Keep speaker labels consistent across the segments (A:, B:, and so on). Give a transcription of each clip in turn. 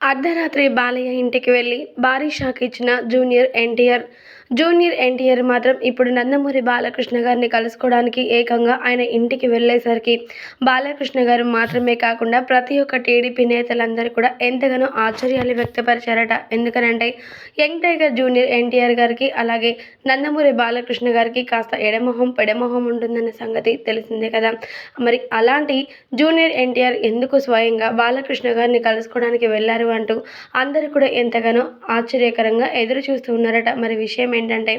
A: అర్ధరాత్రి బాలయ్య ఇంటికి వెళ్ళి భారీ షాక్ ఇచ్చిన జూనియర్ ఎన్టీఆర్. జూనియర్ ఎన్టీఆర్ మాత్రం ఇప్పుడు నందమూరి బాలకృష్ణ గారిని కలుసుకోవడానికి ఏకంగా ఆయన ఇంటికి వెళ్ళేసరికి బాలకృష్ణ గారు మాత్రమే కాకుండా ప్రతి ఒక్క టీడీపీ నేతలందరూ కూడా ఎంతగానో ఆశ్చర్యాలు వ్యక్తపరిచారట. ఎందుకనంటే యంగ్ టైగర్ జూనియర్ ఎన్టీఆర్ గారికి అలాగే నందమూరి బాలకృష్ణ గారికి కాస్త ఎడమొహం పెడమొహం ఉంటుందన్న సంగతి తెలిసిందే కదా. మరి అలాంటి జూనియర్ ఎన్టీఆర్ ఎందుకు స్వయంగా బాలకృష్ణ గారిని కలుసుకోవడానికి వెళ్ళారు అంటూ అందరూ కూడా ఎంతగానో ఆశ్చర్యకరంగా ఎదురు చూస్తూ ఉన్నారట. మరి విషయం ఏంటంటే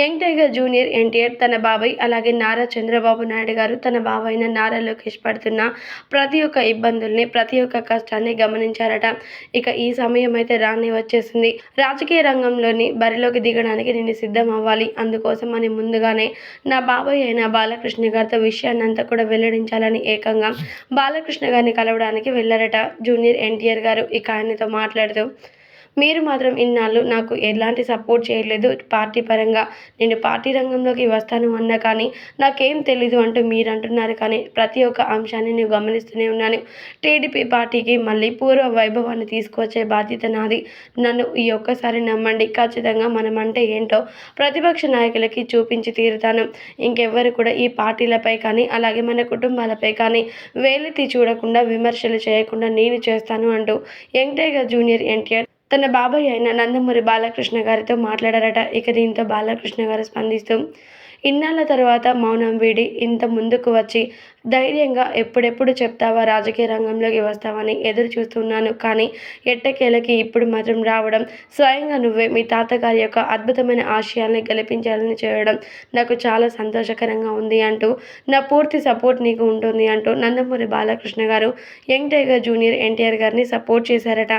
A: యంగ్ టైగర్ జూనియర్ ఎన్టీఆర్ తన బాబాయ్ అలాగే నారా చంద్రబాబు నాయుడు గారు తన బాబాయ్ అయిన నారా లోకేష్ పడుతున్న ప్రతి ఒక్క ఇబ్బందుల్ని ప్రతి ఒక్క కష్టాన్ని గమనించారట. ఇక ఈ సమయం అయితే రాని వచ్చేసింది. రాజకీయ రంగంలోని బరిలోకి దిగడానికి నేను సిద్ధం అవ్వాలి అందుకోసం అని ముందుగానే నా బాబాయ్ అయిన బాలకృష్ణ గారితో విషయాన్ని అంతా కూడా వెల్లడించాలని ఏకంగా బాలకృష్ణ గారిని కలవడానికి వెళ్ళారట జూనియర్ ఎన్టీఆర్ గారు. ఇక ఆయనతో మాట్లాడుతూ మీరు మాత్రం ఇన్నాళ్ళు నాకు ఎలాంటి సపోర్ట్ చేయలేదు. పార్టీ పరంగా నేను పార్టీ రంగంలోకి వస్తాను అన్నా కానీ నాకేం తెలీదు అంటూ మీరు అంటున్నారు కానీ ప్రతి ఒక్క అంశాన్ని నేను గమనిస్తూనే ఉన్నాను. టీడీపీ పార్టీకి మళ్ళీ పూర్వ వైభవాన్ని తీసుకొచ్చే బాధ్యత నాది. నన్ను ఈ ఒక్కసారి నమ్మండి. ఖచ్చితంగా మనం అంటే ఏంటో ప్రతిపక్ష నాయకులకి చూపించి తీరుతాను. ఇంకెవ్వరు కూడా ఈ పార్టీలపై కానీ అలాగే మన కుటుంబాలపై కానీ వేలెత్తి చూడకుండా విమర్శలు చేయకుండా నేను చేస్తాను అంటూ వెంకటయ్య టైగర్ జూనియర్ ఎన్టీఆర్ తన బాబాయ్ అయిన నందమూరి బాలకృష్ణ గారితో మాట్లాడారట. ఇక దీంతో బాలకృష్ణ గారు స్పందిస్తూ ఇన్నాళ్ళ తర్వాత మౌనం వీడి ఇంత ముందుకు వచ్చి ధైర్యంగా ఎప్పుడెప్పుడు చెప్తావా? రాజకీయ రంగంలోకి వస్తావని ఎదురు చూస్తున్నాను. కానీ ఎట్టకేలకి ఇప్పుడు మాత్రం రావడం స్వయంగా నువ్వే మీ తాతగారి యొక్క అద్భుతమైన ఆశయాల్ని గెలిపించాలని చేయడం నాకు చాలా సంతోషకరంగా ఉంది అంటూ నా పూర్తి సపోర్ట్ నీకు ఉంటుంది అంటూ నందమూరి బాలకృష్ణ గారు యంగ్ టైగర్ జూనియర్ ఎన్టీఆర్ గారిని సపోర్ట్ చేశారట.